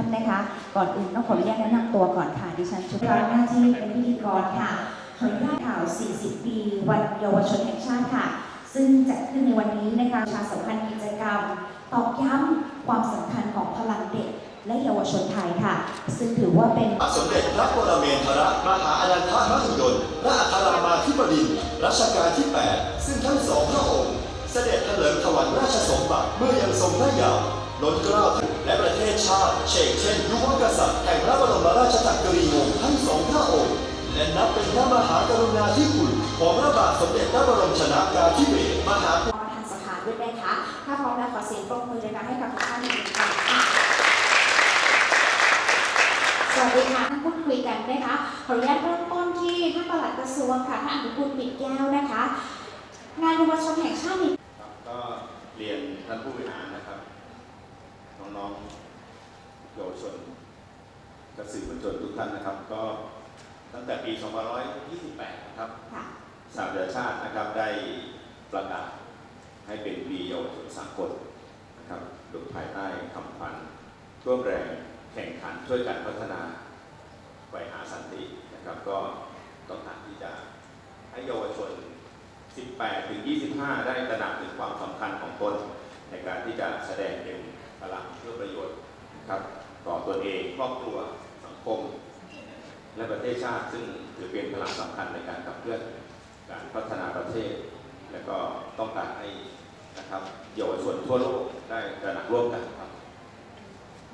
สื่อมวลชนนะคะ ก่อนอื่นต้องขออนุญาตแนะนำตัวก่อนค่ะ ดิฉันชุดรับหน้าที่เป็นพิธีกรค่ะขออนุญาตข่าว 40 ปี วันเยาวชนแห่งชาติค่ะ ซึ่งจัดขึ้นในวันนี้นะคะชาสัมพันธ์กิจกรรม ตอกย้ำความสำคัญของพลังเด็กและเยาวชนไทยค่ะ ซึ่งถือว่าเป็นสมเด็จพระปรเมนทรมหาอนันทมหิดลพระอัครามาธิบดินทร์รัชกาลที่ 8 ซึ่งทั้งสองพระองค์ เสด็จเถลิงถวัลราชสมบัติเมื่อยังทรงพระเยาว์ ล้นเกล้าและประเทศชาติเชกเช่นยุวกษัตริย์แห่งพระบรมราชจักรีวงศ์ทั้งสองพระองค์และนับเป็นพระมหากรุณาธิคุณของพระบาทสมเด็จพระบรมชนากาธิเบศรมหารองประธานสภาด้วยนะคะถ้าพร้อมแล้วขอเสียงปรบมือเลยนะให้กับทุกท่านอีกหนึ่งครั้งค่ะสวัสดีค่ะท่านพูดคุยกันนะคะขออนุญาตเริ่มต้นที่ท่านปลัดกระทรวงค่ะท่านอนุกูลปิดแก้วนะคะ งานเยาวชนแห่งชาติมีครับก็เรียนท่านผู้บริหารนะครับ น้องๆเยาวชนกระสื่อมวลชนทุกท่านนะครับ ก็ตั้งแต่ปี 2528 นะครับค่ะสหประชาชาตินะครับได้ประกาศให้เป็นปีเยาวชนสากลนะครับโดยภายใต้คำขวัญร่วมแรงแข่งขันช่วยกันพัฒนาไปหาสันตินะครับ ก็ต้องการที่จะให้เยาวชน 18 ถึง 25 ได้ตระหนักถึงความสำคัญของตนในการที่จะแสดงเป็น พลังเพื่อประโยชน์ครับต่อตนเองครอบครัวสังคม และประเทศชาติ ซึ่งถือเป็นพลังสำคัญในการขับเคลื่อนการพัฒนาประเทศ และก็ต้องการให้นะครับเยาวชนทั่วโลกได้ตระหนักร่วมกันครับ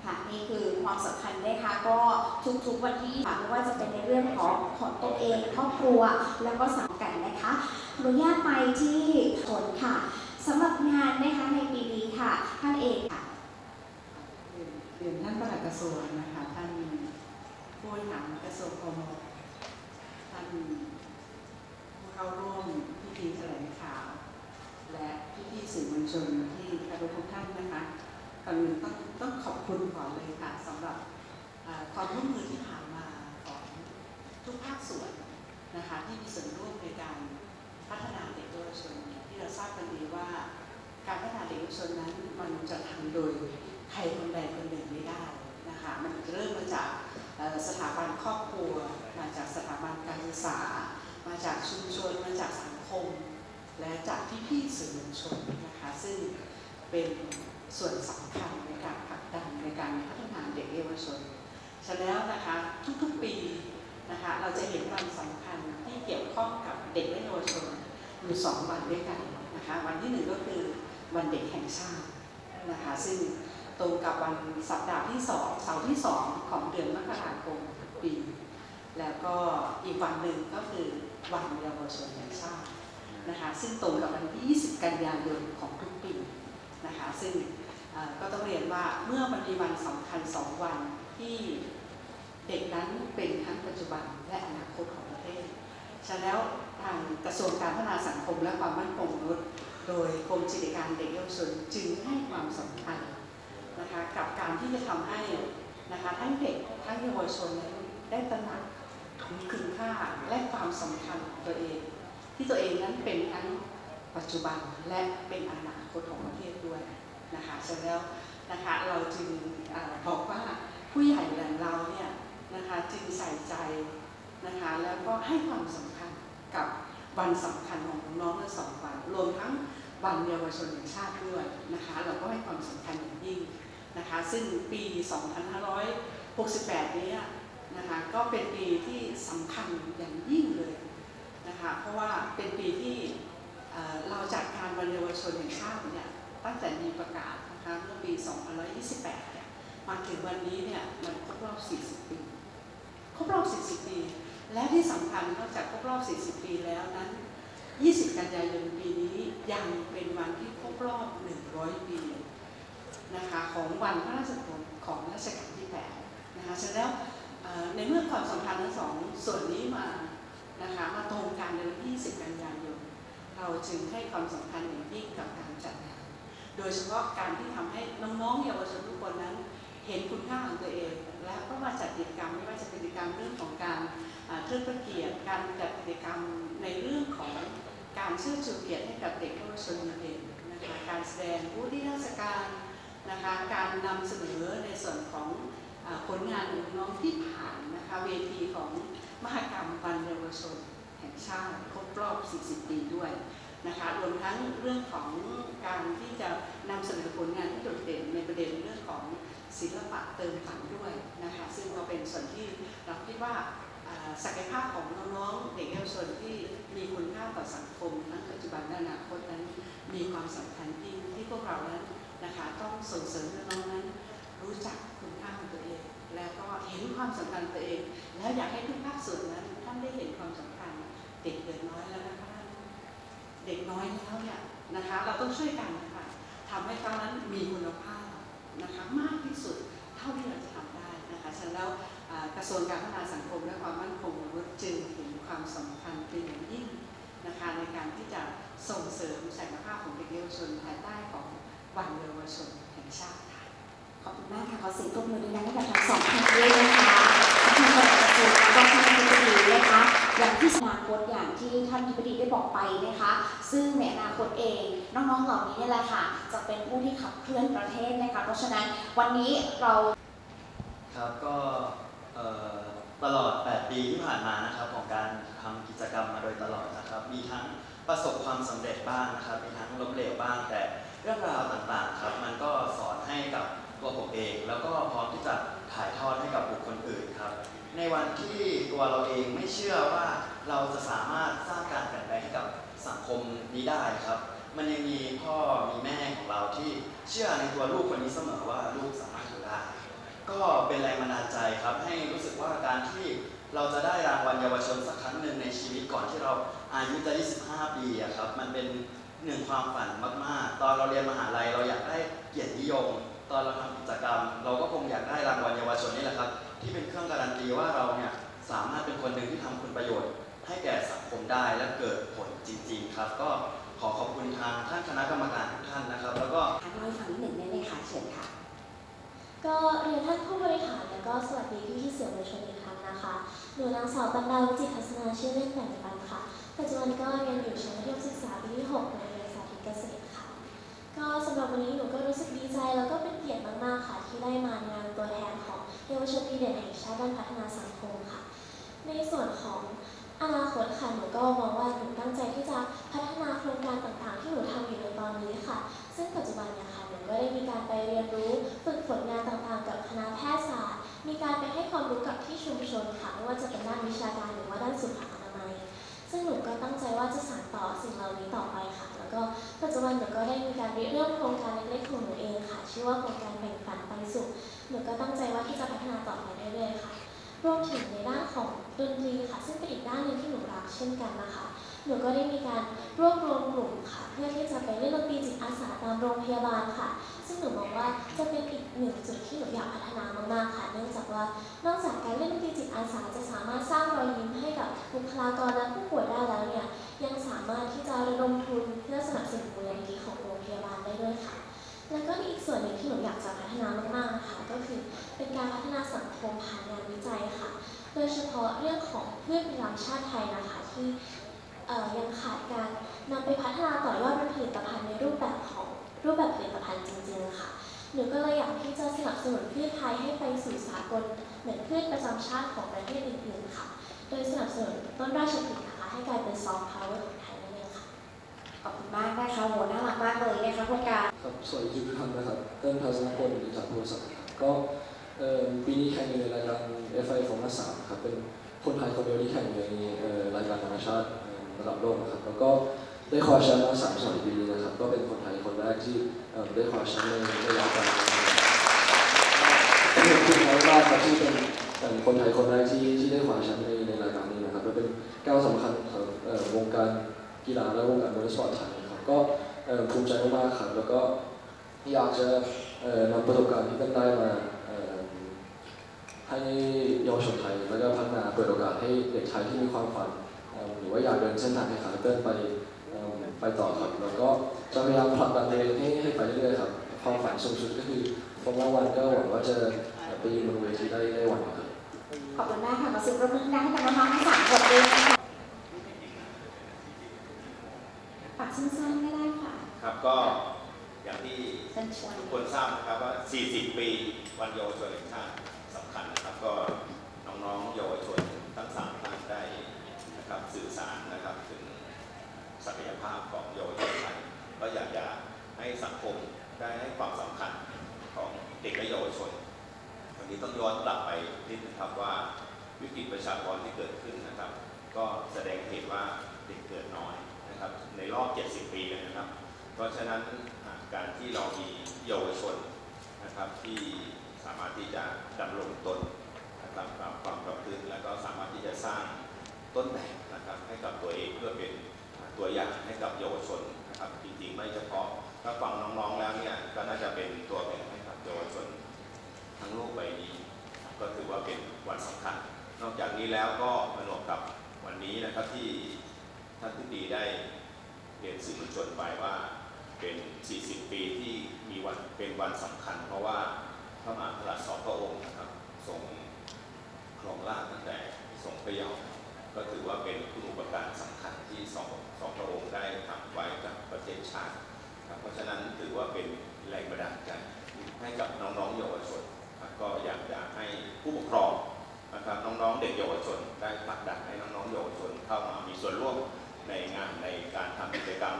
ค่ะนี่คือความสำคัญนะคะก็ทุกๆวันที่ค่ะไม่ว่าจะเป็นในเรื่องของของตัวเองครอบครัวแล้วก็สังกัดนะคะอนุญาตไปที่ผลค่ะสำหรับงานนะคะในปีนี้ค่ะท่านเอก ค่ะเรียนท่านปลัดกระทรวงนะคะท่านผู้บริหารกระทรวงพมท่านผู้เข้าร่วมพิธีแถลงข่าว และพี่ๆสื่อมวลชนที่กระทุกท่านนะคะก่อนอื่นต้องต้องขอบคุณก่อนเลยค่ะสำหรับความร่วมมือที่ผ่านมาของทุกภาคส่วนนะคะที่มีส่วนร่วมในการพัฒนาเด็กเยาวชนที่เราทราบกันดีว่า การพัฒนาเด็กเยาวชนนั้นมันจะทำโดย ใครคนใดคนหนึ่งไม่ได้นะคะมันเริ่มมาจากสถาบันครอบครัว มาจากสถาบันการศึกษา มาจากชุมชนมาจากสังคม และจากพี่ๆสื่อมวลชนนะคะซึ่งเป็นส่วนสำคัญในการผลักดันในการพัฒนาเด็กเยาวชนฉะนั้นนะคะทุกๆปีนะคะเราจะเห็นวันสำคัญที่เกี่ยวข้องกับเด็กและเยาวชนอยู่สองวันด้วยกันนะคะวันที่หนึ่งก็คือวันเด็กแห่งชาตินะคะซึ่ง ตรงกับวันสัปดาห์ที่สองเสาร์ที่สองของเดือนมกราคมทุกปี แล้วก็อีกวันหนึ่งก็คือวันเยาวชนแห่งชาตินะคะซึ่งตรงกับวันที่ 20 กันยายนของทุกปีนะคะซึ่งก็ต้องเรียนว่าเมื่อมันมีวันสำคัญสองวันที่เด็กนั้นเป็นทั้งปัจจุบันและอนาคตของประเทศ ฉะนั้นแล้วทางกระทรวงการพัฒนาสังคมและความมั่นคงมนุษย์ โดยกรมกิจการเด็กเยาวชนจึงให้ความสำคัญ นะคะกับการที่จะทำให้นะคะทั้งเด็กทั้งเยาวชนได้ตระหนักถึงคุณค่าและความสำคัญของตัวเอง ที่ตัวเองนั้นเป็นทั้งปัจจุบันและเป็นอนาคตของประเทศด้วยนะคะฉะนั้นแล้วนะคะเราจึงอบอกว่าผู้ใหญ่อย่างเราเนี่ยนะคะจึงใส่ใจนะคะแล้วก็ให้ความสำคัญกับวันสำคัญของน้องทั้งสองวันรวมทั้งวันเยาวชนแห่งชาติด้วยนะคะเราก็ให้ความสำคัญอย่างยิ่ง นะคะซึ่งปี 2568 นี้นะคะก็เป็นปีที่สำคัญอย่างยิ่งเลยนะคะเพราะว่าเป็นปีที่เเราจัดการวันเยาวชนแห่งชาติเนี่ยตั้งแต่มีประกาศนะคะเมื่อปี 2528 เนี่ยมาถึงวันนี้เนี่ยมันครบรอบ 40 ปี ครบรอบ 40 ปี และที่สำคัญนอกจากครบรอบ 40 ปีแล้วนั้น 20 กันยายนปีนี้ยังเป็นวันที่ครบรอบ 100 ปี นะคะของวันพระราชทานของรัชกาลที่8นะคะฉะนั้นแล้วในเมื่อความสัมพันธ์ทั้งสองส่วนนี้มานะคะมาตรงกันในวันที่20กันยายนเราจึงให้ความสำคัญอย่างยิ่งกับการจัดงานโดยเฉพาะการที่ทำให้น้องๆเยาวชนทุกคนนั้นเห็นคุณค่าของตัวเอง และก็มาจัดกิจกรรมไม่ว่าจะเป็นกิจกรรมเรื่องของการเทิดพระเกียรติการจัดกิจกรรมในเรื่องของการเชื่อชูเกียรติให้กับเด็กเยาวชนดีเด่นนะคะการแสดงผู้ที่ราชการ นะคะการนำเสนอในส่วนของอผลงานของน้องที่ผ่านนะคะเวทีของมหกรรมวันเยาวชนแห่งชาติครบรอบ 40 ปีด้วยนะคะรวมทั้งเรื่องของการที่จะนำเสนอผลงานที่โดดเด่นในประเด็นเรื่องของศิลปะเติมฝันด้วยนะคะซึ่งก็เป็นส่วนที่เราคิดว่าศักยภาพของน้องๆเด็กเยาวชนที่มีคุณค่าต่อสังคมทั้งปัจจุบันและอนาคตนั้นมีความสำคัญยิ่งที่พวกเรานั้นนะ ส่งเสริมให้น้องนั้น รู้จักคุณค่าของตัวเอง แล้วก็เห็นความสำคัญตัวเอง แล้วอยากให้ทุกภาคส่วนนั้นท่านได้เห็นความสำคัญเด็กเกิดน้อยแล้วนะคะเด็กน้อยแล้วเนี่ยนะคะเราต้องช่วยกันนะคะทำให้เขานั้นมีคุณภาพนะคะมากที่สุดเท่าที่เราจะทำได้นะคะฉะนั้นแล้วกระทรวงการพัฒนาสังคมและความมั่นคงของมนุษย์จึงเห็นความสำคัญเป็นอย่างยิ่งนะคะในการที่จะส่งเสริมศักยภาพของเด็กเยาวชนภายใต้ของวันเยาวชน แห่งชาติค่ะ ขอบคุณมากค่ะ ขอเสียงปรบมือดังๆให้กับทั้งสองท่านด้วยนะคะท่านประหลัดกระทรวงแล้วก็ท่านอธิบดีนะคะ อย่างที่อนาคตอย่างที่ท่านอธิบดีได้บอกไปนะคะ ซึ่งในอนาคตเองน้องๆเหล่านี้นี่แหละค่ะ จะเป็นผู้ที่ขับเคลื่อนประเทศนะคะ เพราะฉะนั้นวันนี้เราครับก็ตลอด 8 ปีที่ผ่านมานะครับของการทำกิจกรรมมาโดยตลอดนะครับ มีทั้งประสบความสำเร็จบ้างนะครับ มีทั้งล้มเหลวบ้างแต่ รื่องราวต่างๆครับมันก็สอนให้กับตัวผมเอง แล้วก็พร้อมที่จะถ่ายทอดให้กับบุคคลอื่นครับ ในวันที่ตัวเราเองไม่เชื่อว่าเราจะสามารถสร้างการเปลี่ยนแปลงให้กับสังคมนี้ได้ครับ มันยังมีพ่อมีแม่ของเราที่เชื่อในตัวลูกคนนี้เสมอว่าลูกสามารถอยู่ได้ก็เป็นแรงบันดาลใจครับให้รู้สึกว่าการที่เราจะได้รางวัลเยาวชนสักครั้งหนึ่งในชีวิตก่อนที่เราอายุจะ 25 ปีครับ มันเป็น หนึ่งความฝันมากๆ ตอนเราเรียนมหาลัยเราอยากได้เกียรตินิยม ตอนเราทำกิจกรรม เราก็คงอยากได้รางวัลเยาวชนนี่แหละครับ ที่เป็นเครื่องการันตีว่าเราเนี่ยสามารถเป็นคนหนึ่งที่ทำคุณประโยชน์ ให้แก่สังคมได้และเกิดผลจริง ๆ ครับ ก็ขอขอบคุณทางท่านคณะกรรมการทุกท่านนะครับ แล้วก็ท่านเล่าให้ฟังนิดหนึ่งได้ไหมคะเชิญค่ะ ก็เรียนท่านผู้บริหารและก็สวัสดีพี่พี่ๆสื่อมวลชนอีกครั้งนะคะหนูนางสาวปันดาววิจิตรทัศนาชื่อเล่นแบ่งปันค่ะปัจจุบันก็เรียนอยู่ชั้นมัธยมศึกษาปีที่6 ของเยาวชนดีเด่นแห่งชาติด้านพัฒนาสังคมค่ะ ในส่วนของอนาคตค่ะหนูก็มองว่าหนูตั้งใจที่จะพัฒนาโครงการต่างๆ ที่หนูทำอยู่ในตอนนี้ค่ะ ซึ่งปัจจุบันเนี่ยค่ะหนูก็ได้มีการไปเรียนรู้ฝึกฝนงานต่างๆ กับคณะแพทยศาสตร์ มีการไปให้ความรู้กับที่ชุมชนค่ะไม่ว่าจะเป็นด้านวิชาการหรือว่าด้านสุขอนามัย ซึ่งหนูก็ตั้งใจว่าจะสานต่อสิ่งเหล่านี้ต่อไปค่ะ แล้วก็ปัจจุบันหนูก็ได้มีการริเริ่มโครงการเล็กๆของหนูเองค่ะ ชื่อว่าโครงการแบ่งฝัน ไปสุขหนูก็ตั้งใจว่าที่จะพัฒนาต่อไปเรื่อยๆค่ะรวมถึงในด้านของดนตรีค่ะ ซึ่งเป็นอีกด้านหนึ่งที่หนูรักเช่นกันนะคะ หนูก็ได้มีการรวบรวมกลุ่มค่ะ เพื่อที่จะไปเล่นดนตรีจิตอาสาตามโรงพยาบาลค่ะ ซึ่งหนูมองว่าจะเป็นอีกหนึ่งจุดที่หนูอยากพัฒนามากๆค่ะ เนื่องจากว่านอกจากการเล่นดนตรีจิตอาสาจะสามารถสร้างรอยยิ้มให้กับบุคลากรและผู้ป่วยได้แล้วเนี่ย ยังสามารถที่จะระดมทุนเพื่อสนับสนุนมูลนิธิของโรงพยาบาลได้ด้วยค่ะ แล้วก็อีกส่วนหนึ่งที่หนูอยากจะพัฒนามากๆนะคะก็คือเป็นการพัฒนาสังคมผ่านงานวิจัยค่ะ โดยเฉพาะเรื่องของพืชประจำชาติไทยนะคะที่ยังขาดการนำไปพัฒนาต่อยอดเป็นผลิตภัณฑ์ในรูปแบบของรูปแบบผลิตภัณฑ์จริงๆค่ะหนูก็เลยอยากที่จะสนับสนุนพืชไทยให้ไปสู่สากลเหมือนพืชประจำชาติของประเทศอื่นๆค่ะ โดยสนับสนุนต้นราชพฤกษ์นะคะให้กลายเป็นซอฟต์พาวเวอร์ของไทย อบคุณมากนะคะโหน่ารักมากเลยนะคะครงการ ครับสวัสดีทุกท่านนะครับเติ้ลทัศนพลอินทรโพสักดิ์ครับก็เอ่อปีนี้แข่งอยู่ในรายการ FI ของนักสามครับเป็นคนไทยคนเดียวที่แข่งอยู่ในเอ่อรายการนานาชาติระดับโลกนะครับแล้วก็ได้คว้าแชมป์มาสามสมัยปีนี้นะครับก็เป็นคนไทยคนแรกที่เอ่อได้คว้าแชมป์ในในรายการขอบคุณมากๆครับที่เป็นคนไทยคนแรกที่ที่ได้คว้าแชมป์ในในรายการนี้นะครับและเป็นก้าวสำคัญของวงการ กีฬาและวงการมอเตอร์สปอร์ตไทยนะครับก็ภูมิใจมากๆครับแล้วก็อยากจะนำประสบการณ์ที่เป็นได้มาให้เยาวชนไทยแล้วก็พัฒนาเปิดโอกาสให้เด็กไทยที่มีความฝันหรือว่าอยากเดินเส้นทางให้ขาเดินไปไปต่อครับแล้วก็จะพยายามผลักดันตัวเองให้ให้ไปเรื่อยๆครับความฝันสูงสุดก็คือฟอร์มูล่าวันก็หวังว่าจะไปยืนบนเวทีได้ได้วันครับขอบคุณมากค่ะขอเสียงปรบมือดังให้กับน้องๆทั้งสามคนด้วยนะคะ ฝากสั้นๆก็ได้ค่ะ ครับก็อย่างที่เชิญชวนทุกคนทราบนะครับว่า 40 ปีวันเยาวชนแห่งชาติสำคัญนะครับก็น้องๆเยาวชนทั้งสามท่านได้นะครับสื่อสารนะครับถึงศักยภาพของเยาวชนไทยก็อยากจะให้สังคมได้ให้ความสำคัญของเด็กและเยาวชน วันนี้ต้องย้อนกลับไปนิดนึงครับว่าวิกฤตประชากรที่เกิดขึ้นนะครับ ก็แสดงเห็นว่าเด็กเกิดน้อย นะครับในรอบ 70 ปีเลยนะครับ เพราะฉะนั้นการที่เรามีเยาวชนนะครับที่สามารถที่จะดำรงตนนะครับตามความประพฤติแล้วก็สามารถที่จะสร้างต้นแบบนะครับให้กับตัวเองเพื่อเป็นตัวอย่างให้กับเยาวชนนะครับจริงๆ ไม่เฉพาะถ้าฟังน้องๆแล้วเนี่ยก็น่าจะเป็นตัวแบบให้กับเยาวชนทั้งโลกใบนี้ ก็ถือว่าเป็นวันสำคัญ นอกจากนี้แล้วก็ผนวกกับวันนี้นะครับที่ ท่านผู้ดีได้เรียนสื่อมวลชนไปว่าเป็น 40 ปีที่มีวันเป็นวันสำคัญ เพราะว่าพระมหากษัตริย์สองพระองค์นะครับทรงครองราชตั้งแต่ทรงพระเยาว์ก็ถือว่าเป็นคุณอุปการสำคัญที่สองสองพระองค์ได้ทำไว้กับประเทศชาติครับเพราะฉะนั้นถือว่าเป็นแรงบันดาลใจให้กับน้องๆเยาวชนครับก็อยากให้ผู้ปกครองนะครับน้องๆเด็กเยาวชนได้ผลักดัน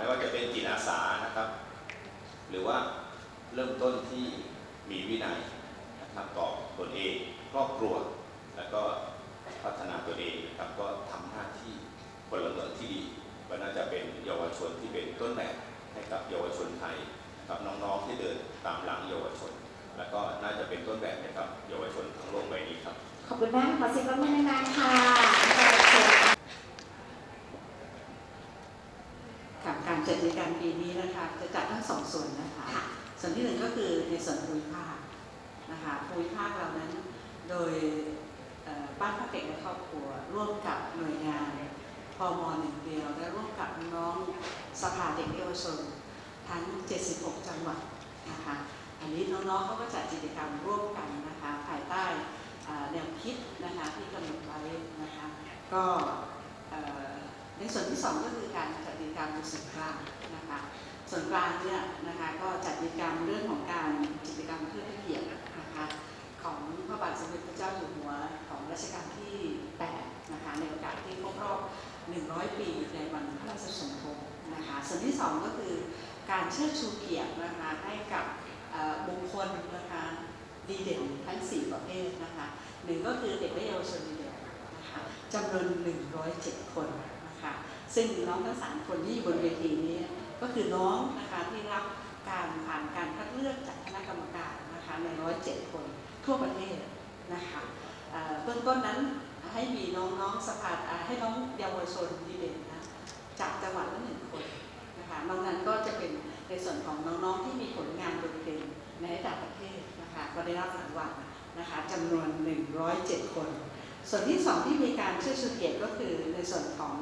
ไม่ว่าจะเป็นจิตอาสานะครับ หรือว่าเริ่มต้นที่มีวินัยนะครับต่อตนเองครอบครัว แล้วก็พัฒนาตัวเองนะครับก็ทำหน้าที่พลเมืองที่ดีก็น่าจะเป็นเยาวชนที่เป็นต้นแบบให้กับเยาวชนไทยกับน้องๆที่เดินตามหลังเยาวชน แล้วก็น่าจะเป็นต้นแบบให้กับเยาวชนทั้งโลกใบนี้ครับขอบคุณมากขอเสียงปรบมือดังๆค่ะ ค่ะการ จัดกิจกรรมปีนี้นะคะ จะจัดทั้งสองส่วนนะคะ ส่วนที่หนึ่งก็คือในส่วนภูมิภาคนะคะภูมิภาคเรานั้นโดยเอ่อบ้านพักเด็กและครอบครัว ร่วมกับหน่วยงานพมหนึ่งเดียวและร่วมกับน้องสภาเด็กเยาวชนทั้ง 76 จังหวัดนะคะ อันนี้น้องๆเขาก็จัดกิจกรรมร่วมกันนะคะภายใต้อ่าแนวคิดนะคะที่กำหนดไว้นะคะ ก็เอ่อ ในส่วนที่สองก็คือการจัดกิจกรรมในส่วนกลางนะคะส่วนกลางเนี่ยนะคะก็จัดกิจกรรมเรื่องของการกิจกรรมเพื่อพระเกียรตินะคะของพระบาทสมเด็จพระเจ้าอยู่หัวของรัชกาลที่8นะคะในโอกาสที่ครบรอบ 100 ปีในวันพระราชสมภพนะคะส่วนที่สองก็คือการเชิดชูเกียรตินะคะให้กับบุคคลนะคะดีเด่นทั้ง 4 ประเภทนะคะหนึ่งก็คือเด็กและเยาวชนดีเด่นนะคะจำนวน 107 คนนะคะ ซึ่งน้องทั้งสามคนที่อยู่บนเวทีนี้ ก็คือน้องนะคะที่รับการผ่านการคัดเลือกจากคณะกรรมการนะคะใน107คนทั่วประเทศนะคะเบื้องต้นนั้นให้มีน้องๆสภาให้น้องเยาวชนดีเด่นนะจากจังหวัดละหนึ่งคนนะคะนอกนั้นก็จะเป็นในส่วนของน้องๆที่มีผลงานโดดเด่นในระดับประเทศนะคะก็ได้รับรางวัลนะคะจำนวน 107 คน ส่วนที่สองที่มีการเชื่อชูเกียรติก็คือในส่วนของ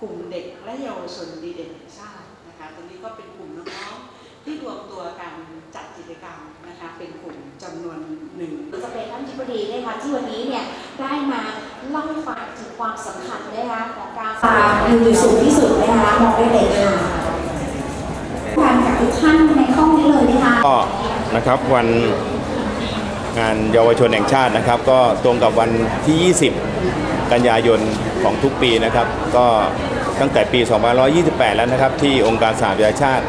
กลุ่มเด็กและเยาวชนดีเด่นแห่งชาตินะคะตรงนี้ก็เป็นกลุ่มน้องๆที่รวมตัวกันจัดกิจกรรมนะคะเป็นกลุ่มจำนวนหนึ่งจะเป็นท่านทิบดีนะคะที่วันนี้เนี่ยได้มาเล่าให้ฟังถึงความสำคัญนะคะของการตามอยู่สูงที่สุดนะคะมองได้เลยค่ะผ่านกับทุกท่านในห้องนี้เลยนะคะก็นะครับวันงานเยาวชนแห่งชาตินะครับ ก็ตรงกับวันที่ 20 กันยายนของทุกปีนะครับ ก็ตั้งแต่ปี 2528 แล้วนะครับ ที่องค์การสหประชาชาติ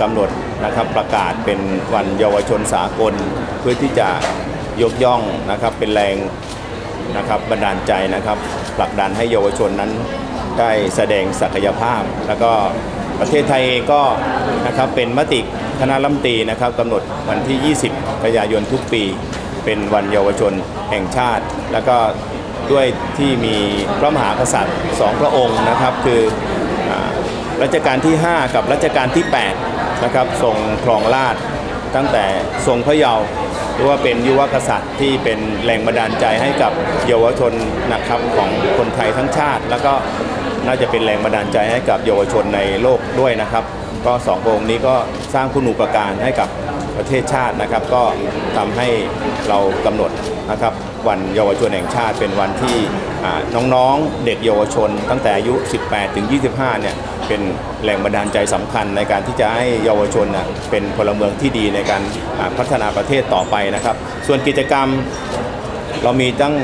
กำหนดนะครับประกาศเป็นวันเยาวชนสากล เพื่อที่จะยกย่องนะครับเป็นแรงนะครับบันดาลใจนะครับผลักดันให้เยาวชนนั้นได้แสดงศักยภาพ แล้วก็ประเทศไทยเองก็นะครับเป็นมติคณะรัฐมนตรีนะครับกำหนดวันที่ 20 กันยายนทุกปี เป็นวันเยาวชนแห่งชาติ แล้วก็ ด้วยที่มีพระมหากษัตริย์สองพระองค์นะครับ คือรัชกาลที่ 5 กับรัชกาลที่8นะครับทรงครองราชตั้งแต่ทรงพระเยาว์หรือว่าเป็นยุวกษัตริย์ที่เป็นแรงบันดาลใจให้กับเยาวชนนะครับของคนไทยทั้งชาติ แล้วก็น่าจะเป็นแรงบันดาลใจให้กับเยาวชนในโลกด้วยนะครับ ก็สององค์นี้ก็สร้างคุณูปการให้กับ ประเทศชาตินะครับ ก็ทำให้เรากำหนดนะครับวันเยาวชนแห่งชาติเป็นวันที่น้องๆเด็กเยาวชน ตั้งแต่อายุ 18 ถึง 25 เนี่ยเป็นแรงบันดาลใจสำคัญในการที่จะให้เยาวชนเป็นพลเมืองที่ดีในการพัฒนาประเทศต่อไปนะครับ ส่วนกิจกรรมเรามีตั้ง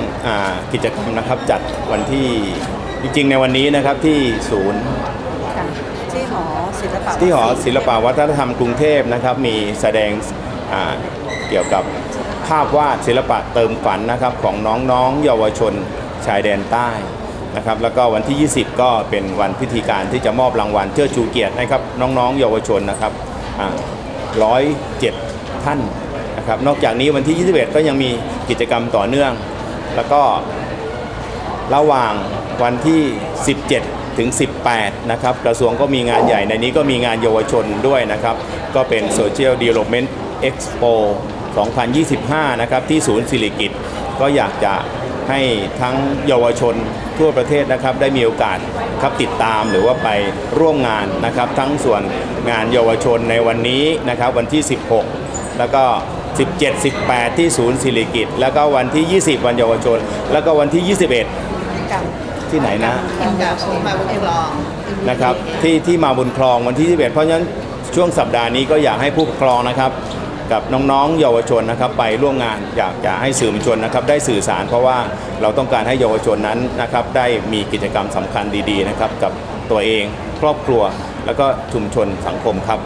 กิจกรรมนะครับจัดวันที่จริงๆ ในวันนี้นะครับที่ศูนย์ ค่ะที่หอศิลปะ ที่หอศิลปวัฒนธรรมกรุงเทพนะครับมีแสดงเกี่ยวกับภาพวาดศิลปะเติมฝันนะครับของน้องๆ เยาวชนชายแดนใต้นะครับแล้วก็วันที่ 20 ก็เป็นวันพิธีการที่จะมอบรางวัลเชิดชูเกียรติให้ครับน้องๆ เยาวชนนะครับร้อยเจ็ดท่านนะครับนอกจากนี้วันที่ 21 ก็ยังมีกิจกรรมต่อเนื่อง แล้วก็ระหว่างวันที่ 17 ถึง 18 นะครับ กระทรวงก็มีงานใหญ่ในนี้ก็มีงานเยาวชนด้วยนะครับ ก็เป็น Social Development Expo 2025 นะครับที่ศูนย์สิริกิตก็อยากจะให้ทั้งเยาวชนทั่วประเทศนะครับได้มีโอกาสครับติดตามหรือว่าไปร่วมงานนะครับ ทั้งส่วนงานเยาวชนในวันนี้นะครับวันที่ 16 แล้วก็ 17 18 ที่ศูนย์สิริกิตแล้วก็วันที่ 20 วันเยาวชน แล้วก็วันที่ 21 ที่ไหนนะกินกับที่มาบุญคลองนะครับที่ที่มาบุญคลองวันที่21เพราะฉะนั้นช่วงสัปดาห์นี้ก็อยากให้ผู้ปกครองนะครับ กับน้องๆเยาวชนนะครับ ไปร่วมงานอยากจะให้สื่อมวลชนนะครับ ได้สื่อสารเพราะว่าเราต้องการให้เยาวชนนั้นนะครับ ได้มีกิจกรรมสำคัญดีๆนะครับ กับตัวเองครอบครัว แล้วก็ชุมชนสังคมครับ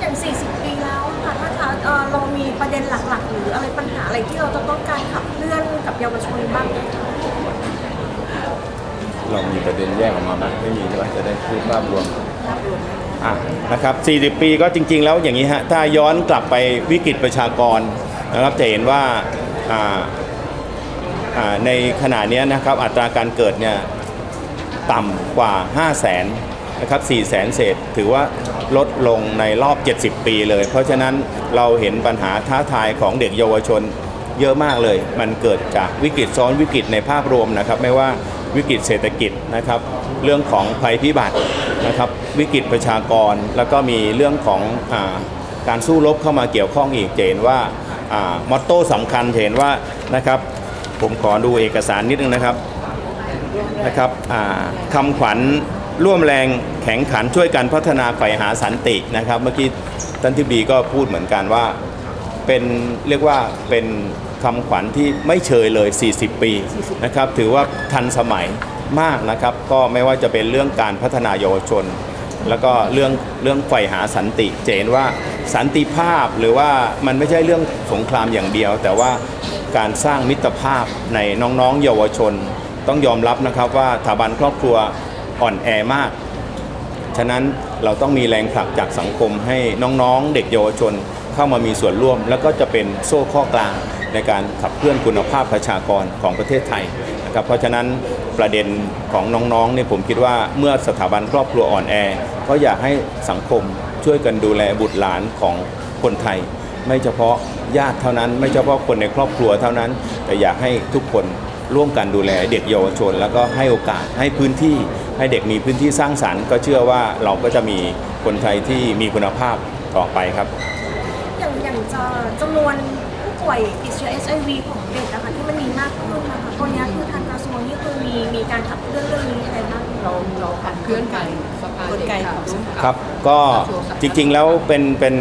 อย่าง 40 ปีแล้วค่ะท่านคะเอ่อเรามีประเด็นหลักๆ หรืออะไรปัญหาอะไรที่เราจะต้องการขับเคลื่อนกับเยาวชนบ้างไหมคะ เรามีประเด็นแยกออกมาไหมไม่มีใช่ไหมจะได้พูดภาพรวมอะนะครับ 40 ปีก็จริง ๆ แล้วอย่างนี้ฮะถ้าย้อนกลับไปวิกฤตประชากรนะครับจะเห็นว่าอ่าในขณะนี้นะครับอัตราการเกิดเนี่ยต่ำกว่า 5 0 0แสนนะครับ4 0 0แสนเศษถือว่าลดลงในรอบ 70 ปีเลย เพราะฉะนั้นเราเห็นปัญหาท้าทายของเด็กเยาวชนเยอะมากเลย มันเกิดจากวิกฤตซ้อนวิกฤตในภาพรวมนะครับ ไม่ว่า วิกฤตเศรษฐกิจนะครับ เรื่องของภัยพิบัตินะครับ วิกฤตประชากร แล้วก็มีเรื่องของอาการสู้รบเข้ามาเกี่ยวข้องอีกเห็นว่ามอตโต้สำคัญเห็นว่านะครับ ผมขอดูเอกสารนิดนึงนะครับนะครับคำขวัญร่วมแรงแข็งขันช่วยกันพัฒนาใฝ่หาสันตินะครับ เมื่อกี้ท่านทิบดีก็พูดเหมือนกันว่าเป็นเรียกว่าเป็น คำขวัญที่ไม่เชยเลย 40 ปีนะครับถือว่าทันสมัยมากนะครับ ก็ไม่ว่าจะเป็นเรื่องการพัฒนาเยาวชน แล้วก็เรื่องเรื่องใฝ่หาสันติจะเห็นว่าสันติภาพหรือว่ามันไม่ใช่เรื่องสงครามอย่างเดียว แต่ว่าการสร้างมิตรภาพในน้องๆ เยาวชน ต้องยอมรับนะครับว่าสถาบันครอบครัวอ่อนแอมากฉะนั้นเราต้องมีแรงผลักจากสังคมให้น้องๆ เด็กเยาวชนเข้ามามีส่วนร่วม แล้วก็จะเป็นโซ่ข้อกลาง ในการขับเคลื่อนคุณภาพประชากรของประเทศไทยนะครับเพราะฉะนั้นประเด็นของน้องๆเนี่ยผมคิดว่าเมื่อสถาบันครอบครัวอ่อนแอ ก็อยากให้สังคมช่วยกันดูแลบุตรหลานของคนไทย ไม่เฉพาะญาติเท่านั้น ไม่เฉพาะคนในครอบครัวเท่านั้น แต่อยากให้ทุกคนร่วมกันดูแลเด็กเยาวชน แล้วก็ให้โอกาสให้พื้นที่ให้เด็กมีพื้นที่สร้างสรรค์ ก็เชื่อว่าเราก็จะมีคนไทยที่มีคุณภาพต่อไปครับ อย่างอย่างจะจำนวน ป่วยติดเชื้อ HIV ของเด็กนะคะที่มันมีมากขึ้นนะคะตอนนี้คือทางกระทรวงนี่คือมีมีการขับเคลื่อนเรื่องนี้ยังไงบ้างเราเราขัดเคลื่อนกันสภากลไกของครับ ก็จริงๆแล้วเป็นเป็น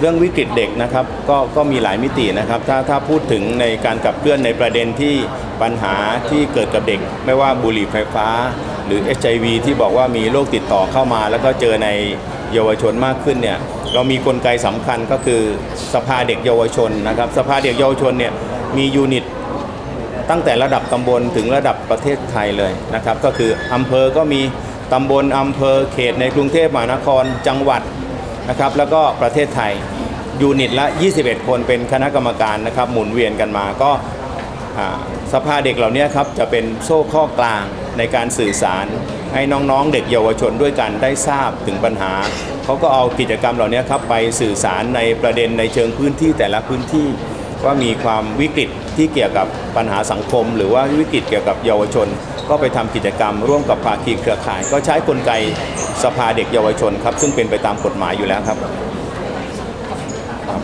เรื่องวิกฤตเด็กนะครับ ก็ก็มีหลายมิตินะครับ ถ้าถ้าพูดถึงในการขับเคลื่อนในประเด็นที่ปัญหาที่เกิดกับเด็ก ไม่ว่าบุหรี่ไฟฟ้า หรือ HIV ที่บอกว่ามีโรคติดต่อเข้ามา แล้วก็เจอในเยาวชนมากขึ้นเนี่ย เรามีกลไกสำคัญก็คือสภาเด็กเยาวชนนะครับ สภาเด็กเยาวชนเนี่ยมียูนิตตั้งแต่ระดับตำบลถึงระดับประเทศไทยเลยนะครับ ก็คืออำเภอก็มีตำบลอำเภอเขตในกรุงเทพมหานครจังหวัดนะครับ แล้วก็ประเทศไทยยูนิตละ 21 คนเป็นคณะกรรมการนะครับ หมุนเวียนกันมาก็สภาเด็กเหล่านี้ครับจะเป็นโซ่ข้อกลางในการสื่อสาร ให้น้องๆเด็กเยาวชนด้วยกันได้ทราบถึงปัญหา เขาก็เอากิจกรรมเหล่านี้ครับไปสื่อสารในประเด็นในเชิงพื้นที่แต่ละพื้นที่ว่ามีความวิกฤตที่เกี่ยวกับปัญหาสังคม หรือว่าวิกฤตเกี่ยวกับเยาวชน ก็ไปทำกิจกรรมร่วมกับภาคีเครือข่าย ก็ใช้กลไกสภาเด็กเยาวชนครับซึ่งเป็นไปตามกฎหมายอยู่แล้วครับ